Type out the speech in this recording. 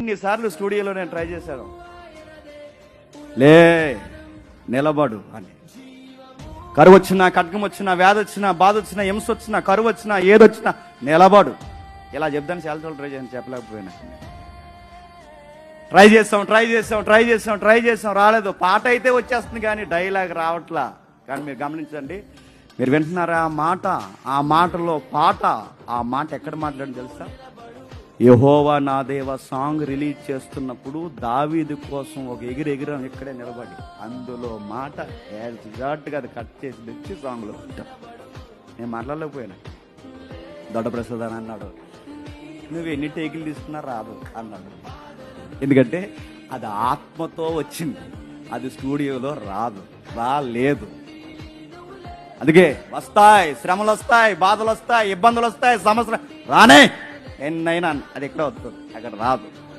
ఇన్నిసార్లు స్టూడియోలో నేను ట్రై చేశాను. లే నిలబడు అని. కరువు వచ్చినా ఖడ్గం వచ్చినా వ్యాధి వచ్చినా బాధ వచ్చినా హింస వచ్చినా కరువు వచ్చినా ఏదొచ్చినా నిలబడు. ఇలా చెప్తాను చాలా ట్రై చేయండి చెప్పలేకపోయినా. ట్రై చేస్తాం ట్రై చేస్తాం ట్రై చేస్తాం ట్రై చేస్తాం రాలేదు. పాట అయితే వచ్చేస్తుంది కానీ డైలాగ్ రావట్లా. కానీ మీరు గమనించండి మీరు వింటున్నారా ఆ మాట? ఆ మాటలో పాట ఆ మాట ఎక్కడ మాట్లాడి తెలుసా? యహోవా నా దేవ సాంగ్ రిలీజ్ చేస్తున్నప్పుడు దావీది కోసం ఒక ఎగిరి ఎగిరం ఇక్కడే నిలబడి అందులో మాట ఎగ్జాక్ట్గా అది కట్ చేసి తెచ్చి సాంగ్లో నేను మాట్లాడలేకపోయినా. దొడ్డ ప్రసాద్ అని అన్నాడు. నువ్వు ఎన్ని టేకులు తీసుకున్నా రాదు అన్నాడు. ఎందుకంటే అది ఆత్మతో వచ్చింది. అది స్టూడియోలో రాదు రాలేదు. అందుకే వస్తాయి శ్రమలు వస్తాయి బాధలు వస్తాయి ఇబ్బందులు వస్తాయి సమస్యలు రానే ఎన్నైనా అది ఎక్కడ వస్తుంది. అక్కడ రాదు.